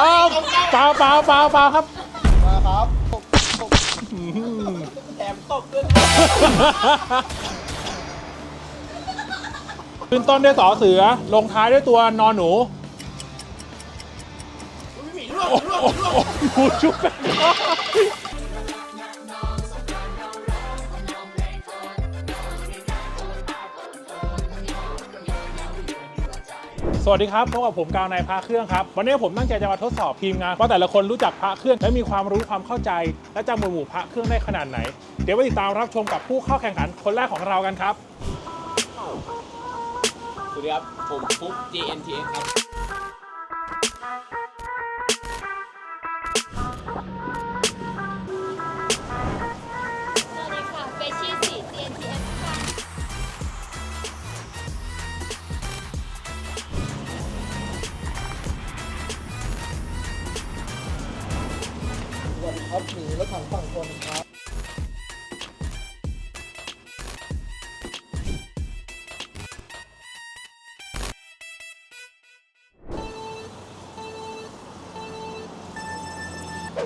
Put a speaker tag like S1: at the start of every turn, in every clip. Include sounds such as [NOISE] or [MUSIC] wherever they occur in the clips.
S1: อ้าวเปล่าเปล่าเปล่าเปล่าครับ
S2: มาครับ
S3: แถมตบด้วย
S1: ขึ้นต้นด้วยสอเสือ ลงท้ายด้วยตัวนอนหนู
S3: ไม่มีร่วงร่วงร่วง
S1: หมูชุบแป้ง สวัสดีครับพบกับผมกาวนายพระเครื่องครับ วันนี้ผมตั้งใจจะมาทดสอบทีมงานว่าแต่ละคนรู้จักพระเครื่องและมีความรู้ความเข้าใจ และจำหมวดหมู่พระเครื่องได้ขนาดไหน เดี๋ยวไปติดตามรับชมกับผู้เข้าแข่งขันคนแรกของเรากันครับ
S3: สวัสดีครับ ผมฟุ๊ก JNTN ครับ
S4: ค
S2: รับหมีรถถังฝั่งคนครับ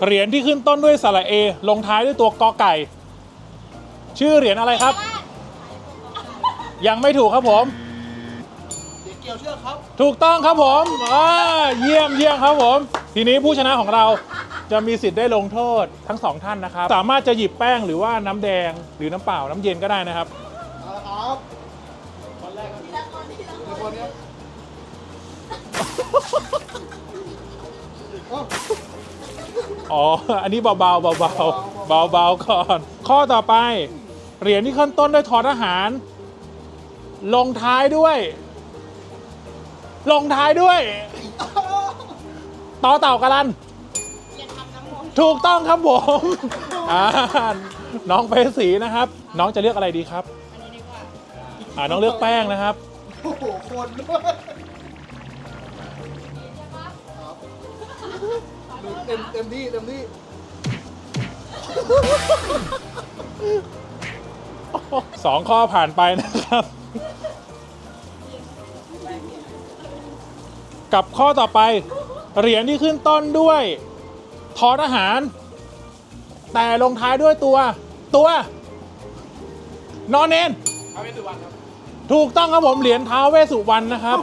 S1: เหรียญที่ขึ้นต้นด้วยสระเอ ลงท้ายด้วยตัวกอไก่ ชื่อเหรียญอะไรครับ ยังไม่ถูกครับผม
S2: เด็กเกี่ยวเชือกครับ
S1: ถูกต้องครับผมอ่าเยี่ยมเยี่ยมครับผม ทีนี้ผู้ชนะของเรา จะมีสิทธิ์ได้ลงโทษทั้งสองท่านนะครับ สามารถจะหยิบแป้งหรือว่าน้ำแดงหรือน้ำเปล่าน้ำเย็นก็ได้นะครับ
S2: เอาละครับคนแรกครับทีละคนทีละคนครับเอ้า
S1: อ๋อ อันนี้เบาๆเบาๆเบาๆก่อน ข้อต่อไป เหรียญที่ขึ้นต้นด้วยทอทหาร ลงท้ายด้วย ลงท้ายด้วย ต่อเต่ากะลัน ถูกต้องครับผมอ่าน้องเฟสสีนะครับ น้องจะเลือกอะไรดีครับอ่าน้องเลือกแป้งนะครับ
S2: โอ้โหคนด้วยครับเต็มเต็มที่เต็มที่
S1: สองข้อผ่านไปนะครับ กับข้อต่อไป เหรียญที่ขึ้นต้นด้วย ทอทหาร แต่ลงท้ายด้วยตัว ตัว นอนเนน
S3: เอาเป็นสุวรรณครับ
S1: ถูกต้องครับผมเหรียญเท้าเวสสุวรรณนะครับ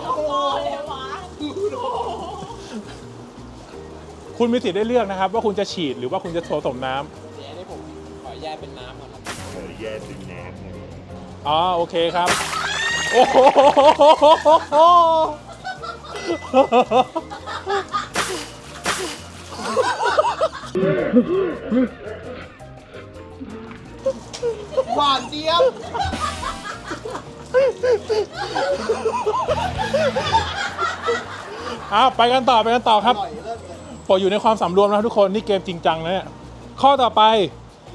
S1: คุณมีสิทธิ์ได้เลือกนะครับ ว่าคุณจะฉีดหรือว่าคุณจะผสมน้ำ
S3: เดี๋ยวอันนี้ผมขอแยกเป็นน้ำก่อนครับ
S1: อ๋อโอเคครับ โอ้โห
S2: หวานเจี๊ยบ
S1: อ้าวไปกันต่อไปกันต่อครับ
S2: อร่อยเลิศเลย
S1: โปรดอยู่ในความสำรวมนะครับทุกคนนี่เกมจริงจังนะเนี่ยข้อต่อไป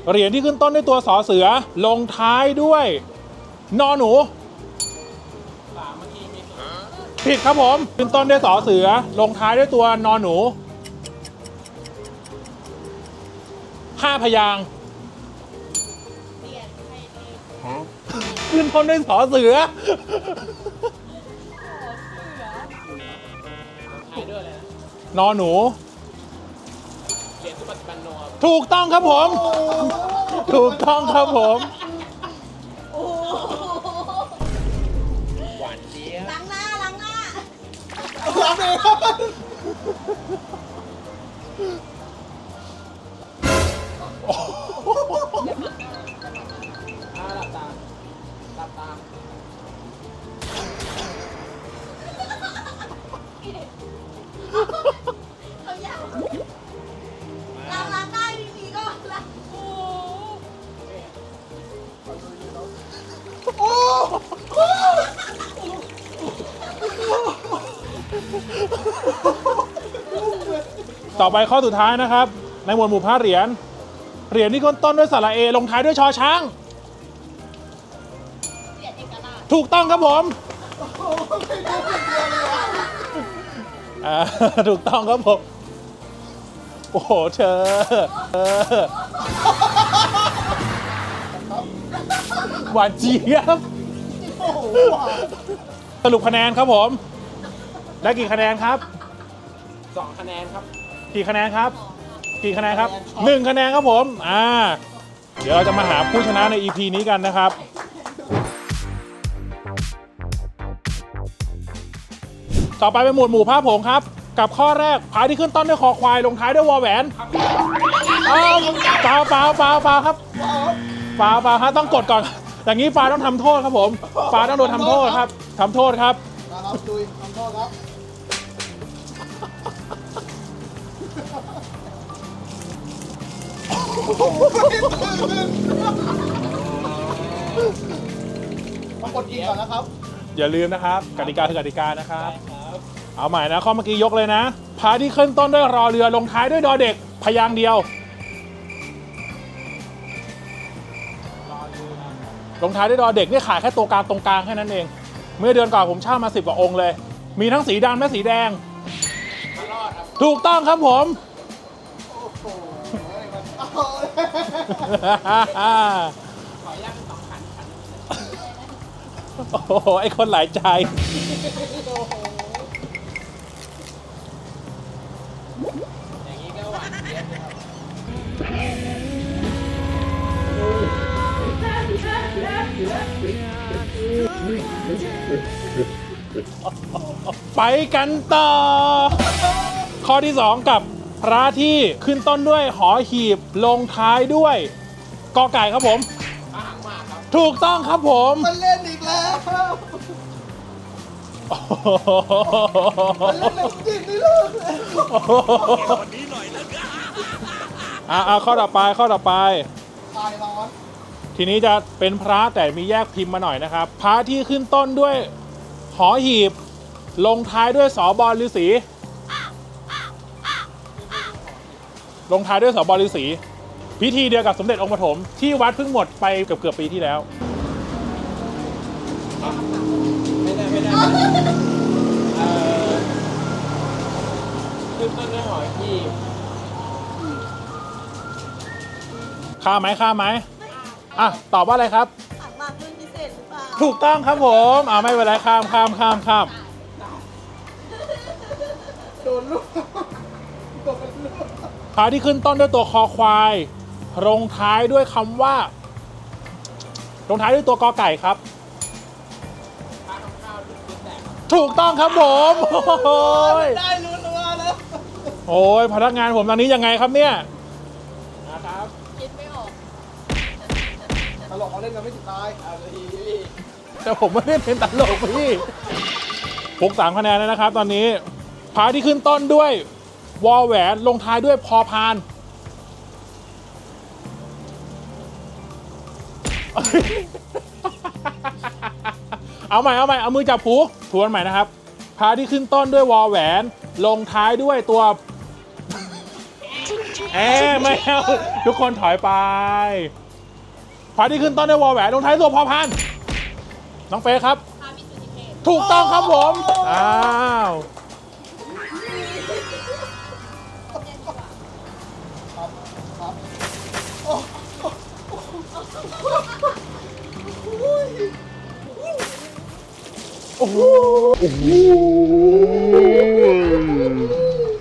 S1: เหรียญที่ขึ้นต้นด้วยตัวสอเสือลงท้ายด้วย นอหนู
S3: สามเมื่อกี้มี
S1: ผิดครับผม ขึ้นต้นด้วยสอเสือ ลงท้ายด้วยตัวนอหนู ห้าพยางค์
S4: เปลี่ยนให้เอง
S1: ขึ้นต้นด้วยสอเสือ
S3: ท้ายด้วยเลยนะ
S1: นอหนู
S3: เหรียญสุปัตปันโนครับ
S1: ถูกต้องครับผม ถูกต้องครับผม
S3: หวานเจี๊ยบ
S4: ล้างหน้าล้างหน้า
S2: รับเลย
S3: อ่าหลับตาหลับตา
S4: เอายางล้าล้างหน้าดีก็ล้างโอ้
S1: ต่อไปข้อสุดท้ายนะครับ ในหมวดหมู่ผ้าเหรียญ เหรียญที่ขึ้นต้นด้วยสระเอลงท้ายด้วยชอช้าง
S4: เปลี่ยนเอกลักษณ์
S1: ถูกต้องครับผมอ่าถูกต้องครับผม โอ้โหเธอเออหวานเจี๊ยบ
S2: โอ้โหหวาน
S1: สรุปคะแนนครับผม ได้กี่คะแนนครับ
S3: สองคะแนนครับ
S1: อกี่คะแนนครับ กี่คะแนนครับหนึ่งคะแนนครับผมอ่าเดี๋ยวเราจะมาหาผู้ชนะใน EP นี้กันนะครับ ต่อไปเป็นหมวดหมู่ผ้าผงครับ กับข้อแรกพายที่ขึ้นต้นด้วยคอควายลงท้ายด้วยวอแหวนอ้าเปล่าเปล่าเปล่าเปล่าครับเปล่าเปล่าฮะต้องกดก่อน อย่างนี้ฟ้าต้องทำโทษครับผมฟ้าต้องโดนทำโทษครับทำโทษครับ
S2: นะครับดุยทำโทษครับ ต้องกดกินก่อนนะครับ
S1: อย่าลืมนะครับกติกาคือกติกานะครับ เอาใหม่นะข้อเมื่อกี้ยกเลยนะพาที่ขึ้นต้นด้วยรอเรือลงท้ายด้วยดอเด็ก พยางค์เดียว ลงท้ายด้วยดอเด็กนี่ขายแค่ตัวกลางตรงกลางแค่นั้นเอง เมื่อเดือนก่อนผมเช่ามาสิบกว่าองค์เลย มีทั้งสีดำและสีแดงถูกต้องครับผม โอ้โห ไอคนหลายใจ
S3: อย่างนี้ก็หวานเจี๊ยบเลยครับ
S1: ไปกันต่อ ข้อที่2กับ พระที่ขึ้นต้นด้วยหอหีบลงท้ายด้วยกอไก่ครับผม
S3: อาหางหมากครับ
S1: ถูกต้องครับผม
S2: มันเล่นอีกแล้ว
S1: โอ้โห
S2: มันเล่นแบบจริงนี่ลูก
S1: อะอะข้อต่อไปข้อต่อไป
S2: ตายร้อน
S1: ทีนี้จะเป็นพระแต่มีแยกพิมพ์มาหน่อยนะครับ พระที่ขึ้นต้นด้วยหอหีบ ลงท้ายด้วยสอบอลฤาษี ลงท้ายด้วยสอบอลฤาษีพิธีเดียวกับสมเด็จองค์ปฐมที่วัดเพิ่งหมดไปเกือบเกือบๆปีที่แล้ว
S3: ไม่ได้ไม่ได้ไม่ได้เอ่อขึ้นต้นด้วยหอยที่
S1: ข้ามไหมข้ามไหมอะตอบว่าอะไรครับ
S4: ถังมากรุ่นพิเศษหรือเปล่า
S1: ถูกต้องครับผมอ่าไม่เป็นไรข้ามข้ามข้ามข้าม
S2: โดนลูกโดนลูก
S1: พระที่ขึ้นต้นด้วยตัวคอควายลงท้ายด้วยคำว่าลงท้ายด้วยตัวกอไก่ครับ
S3: ปลาทำข้าวลูกชิ้นแตกครับ
S1: ถูกต้องครับผมโอ้ย
S2: ได้ลุ้นว่าแล้ว
S1: โอ้ยพนักงานผมตอนนี้ยังไงครับเนี่ย
S3: นะครับ
S4: คิดไม่ออก
S2: ตลกเขาเล่นกันไม่ถึงตาย
S3: เอาไปทีพี่
S1: แต่ผมไม่ได้เป็นตลกพี่ฟุกสามคะแนนแล้วนะครับ ตอนนี้พาที่ขึ้นต้นด้วย วอแหวนลงท้ายด้วยพอพาน เอาใหม่เอาใหม่เอามือจับผูทวนใหม่นะครับ พาที่ขึ้นต้นด้วยวอแหวน ลงท้ายด้วยตัว เอ๊ะไม่เอาทุกคนถอยไป พาที่ขึ้นต้นด้วยวอแหวนลงท้ายด้วยตัวพอพาน น้องเฟยครับ
S4: พามิสุนิเทศ
S1: ถูกต้องครับผม อ้าว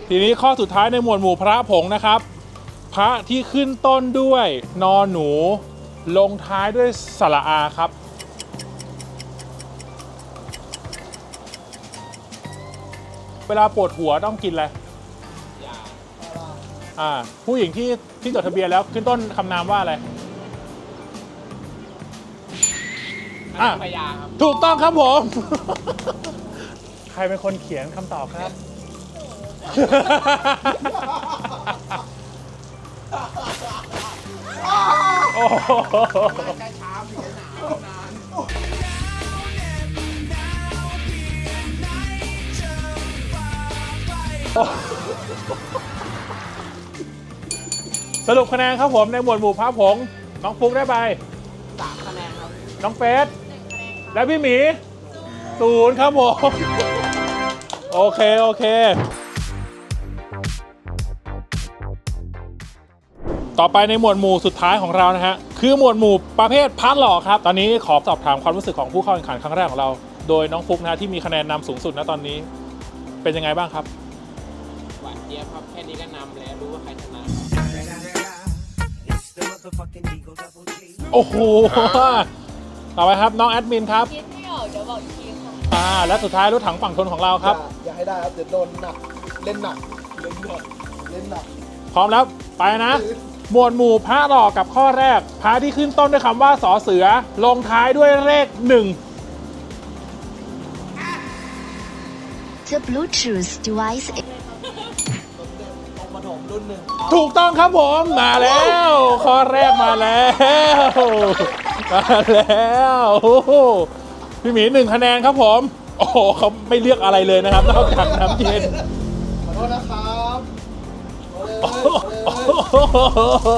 S1: ทีนี้ข้อสุดท้ายในหมวดหมู่พระผงนะครับ พระที่ขึ้นต้นด้วยนอหนู ลงท้ายด้วยสระอาครับ เวลาปวดหัวต้องกินอะไร
S3: อย่า
S1: อ่าผู้หญิงที่ที่จดทะเบียนแล้วขึ้นต้นคำนามว่าอะไร อะ
S3: พยาครับ
S1: ถูกต้องครับผม ใครเป็นคนเขียนคำตอบครับ โอ้โห
S3: ช้าช้าผีหนาวนาน
S1: สรุปคะแนนครับผมในหมวดหมู่พระผงน้องฟุกได้ไป
S3: สามคะแนนครับ
S1: น้องเฟส
S4: หนึ่งคะ แนนครับ
S1: และพี่หมีศูนย์ครับผม โอเค โอเค ต่อไปในหมวดหมู่สุดท้ายของเรานะฮะ คือหมวดหมู่ประเภทพาร์ทหล่อครับ ตอนนี้ขอสอบถามความรู้สึกของผู้เข้าแข่งขันครั้งแรกของเรา โดยน้องฟุกนะฮะที่มีคะแนนนำสูงสุดนะตอนนี้ เป็นยังไงบ้างครับ
S3: หวานเจี๊ยบครับ แค่นี้ก็นำแล้วรู้ว่าใครชนะ
S5: It's the motherfucking Eagle Double G.
S1: โอ้โห ต่อไปครับน้องแอดมินครับ
S4: คิดไม่ออกเดี๋ยวบอกอีกทีค่ะ
S1: อ่าและสุดท้ายรถถังฝั่งทนของเราครับ
S2: อย่าอย่าให้ได้ครับเดี๋ยวโดนหนัก เล่นหนัก เล่นหนักเล่นหนัก
S1: พร้อมแล้วไปนะ หมวดหมู่พระหลอกกับข้อแรกพระที่ขึ้นต้นด้วยคำว่าสอเสือ ลงท้ายด้วยเลขหนึ่ง
S6: The Bluetooth device
S2: ตรงปฐมรุ่นหนึ่ง
S1: ถูกต้องครับผมมาแล้ว ข้อแรกมาแล้ว มาแล้วโอ้โหพี่หมีหนึ่งคะแนนครับผม โอ้โหเขาไม่เลือกอะไรเลยนะครับนอกจากน้ำเย็น
S2: ขอโทษนะครับเอาเลย
S1: โอ้
S2: เอาเลย
S1: โห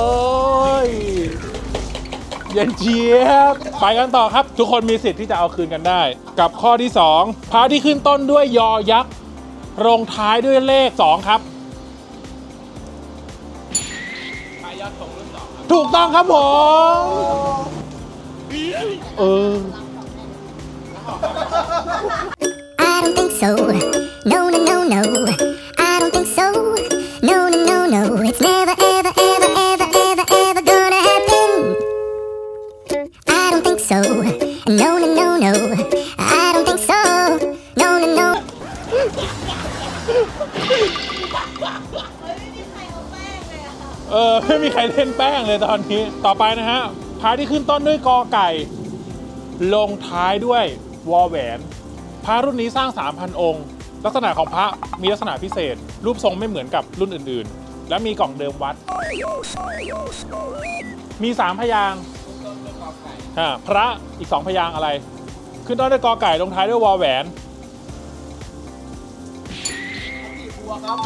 S1: เย็นเจี๊ยบไปกันต่อครับ ทุกคนมีสิทธิ์ที่จะเอาคืนกันได้ กับข้อที่ 2พระที่ขึ้นต้นด้วยยอยักษ์ลงท้ายด้วยเลข 2 ครับ
S3: พายอดธงรุ่นสองครับ
S1: ถูกต้องครับผม เออ
S6: I don't think so. No, no, no, no. I don't think so. No, no, no, no. It's never, ever, ever, ever, ever, ever gonna happen. I don't think so. No, no, no, no. I don't think so. No, no, no.
S4: เฮ้ยไม่มีใครเอาแป้งเลยอะค่ะ [LAUGHS]
S1: เออ ไม่มีใครเล่นแป้งเลยตอนนี้ ต่อไปนะฮะ พระที่ขึ้นต้นด้วยกอไก่ ลงท้ายด้วยวอแหวน พระรุ่นนี้สร้าง 3,000 องค์ ลักษณะของพระมีลักษณะพิเศษ รูปทรงไม่เหมือนกับรุ่นอื่นๆ และมีกล่องเดิมวัด มี 3 พยางค์
S3: อ่า
S1: พระอีก 2 พยางค์อะไร ขึ้นต้นด้วยกอไก่ลงท้ายด้วยวอแหวน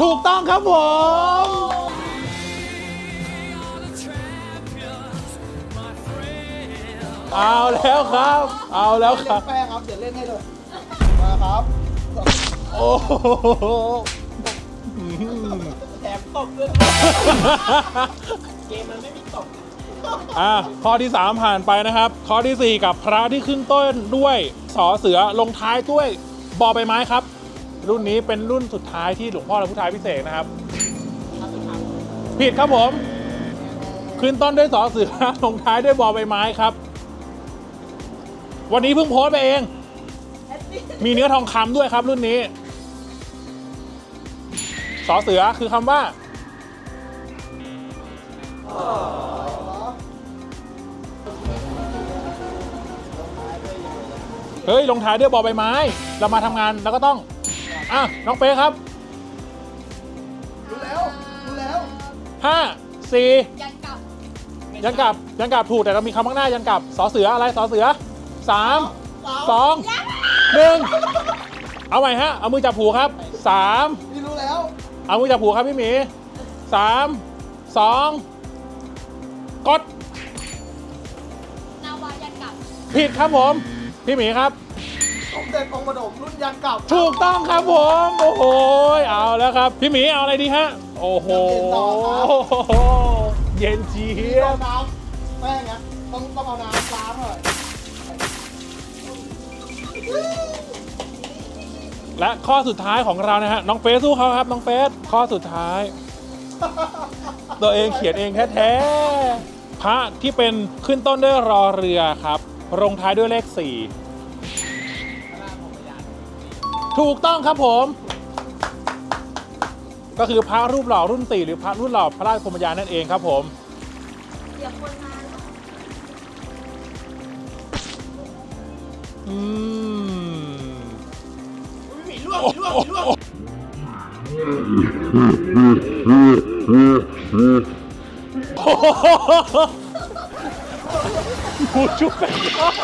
S1: ถูกต้องครับผม เอาแล้วครับ เอาแล้วค
S2: เล่
S1: รั
S2: น
S1: บ
S2: แป้งครับเดี๋ยวเล่นให้เลยมาครับ
S1: โอ้โห
S3: แถมตบด้วยเกมมันไม่มีตบ
S1: อะข้อที่ 3 ผ่านไปนะครับ ข้อทีสี่ 4 กับพระที่ขึ้นต้นด้วยสอเสือลงท้ายด้วยบอใบไม้ครับ รุ่นนี้เป็นรุ่นสุดท้ายที่หลวงพ่อและผู้ท้ายพิเศษนะครับ ผิดครับผม ขึ้นต้นด้วยสอเสือ ลงท้ายด้วยบอใบไม้ครับ วันนี้เพิ่งโพสต์ไปเอง
S4: แอดมิน
S1: มีเนื้อทองคำด้วยครับรุ่นนี้ สอเสือคือคำว่าเฮ้ย ลงท้ายด้วยบอใบไม้ เรามาทำงานแล้วก็ต้อง อะ น้องเป๊ครับ
S2: รู้แล้วรู้แล้ว
S1: 5 4
S4: ยันกลับ
S1: ยันกลับ ยันกลับถูกแต่เรามีคำข้างหน้ายันกลับ สอเสืออะไร สอเสือ สามสองหนึ่งเอาใหม่ฮะ เอามือจับผูครับสาม
S2: พี่รู้แล้ว
S1: เอามือจับผูครับพี่หมีสามสองกด
S4: นาวายันกลับ
S1: ผิดครับผม พี่หมีครับ
S2: สมเด็จองค์ปฐมรุ่นยันเก่า
S1: ถูกต้องครับผม โอ้โหเอาแล้วครับ พี่หมีเอาอะไรดีฮะ โอ้โห เย็นเจี๊
S2: พี่
S1: ย
S2: เอา
S1: บ
S2: น้ำแป้งนะต้องต้องเอาน้ำล้างหน่อย
S1: และข้อสุดท้ายของเรานะฮะน้องเฟสสู้เขาครับน้องเฟสข้อสุดท้าย ตัวเองเขียนเองแท้ๆพระที่เป็นขึ้นต้นด้วยรอเรือครับลงท้ายด้วยเลข4ถูกต้องครับผม ก็คือพระรูปหล่อรุ่น4หรือพระรุ่นหล่อพระราชพรมยานนั่นเองครับผม
S4: เดี๋ยวคนมา
S1: อืม ชุบแป้งทอด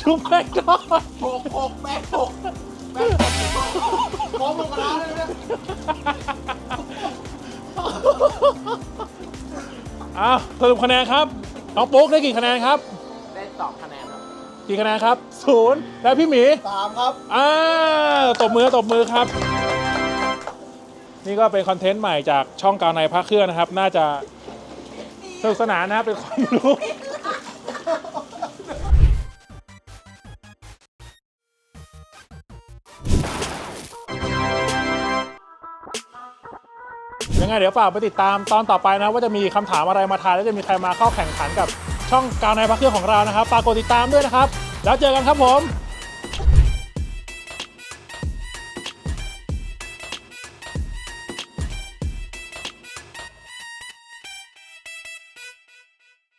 S1: ชุบแป้งทอด
S3: หกหกแปดหก
S2: พร้อมลงกระทะเลยนี่ย
S1: อ้าวสรุปคะแนนครับน้องปุ๊กได้กี่คะแนนครับ
S3: ได้สองคะแนน
S1: กี่คะแนนครับศูนย์แล้วพี่หมี
S2: สามครับ
S1: อ้าวตบมือตบมือครับ นี่ก็เป็นคอนเทนต์ใหม่จากช่องกาวในพระเครื่องนะครับ น่าจะสนุกสนานนะครับเป็นความรู้ยังไงเดี๋ยวฝากไปติดตามตอนต่อไปนะ ว่าจะมีคำถามอะไรมาทายแล้วจะมีใครมาเข้าแข่งขันกับ ช่องกาวในพระเครื่องของเรานะครับฝากกดติดตามด้วยนะครับ แล้วเจอกันครับผม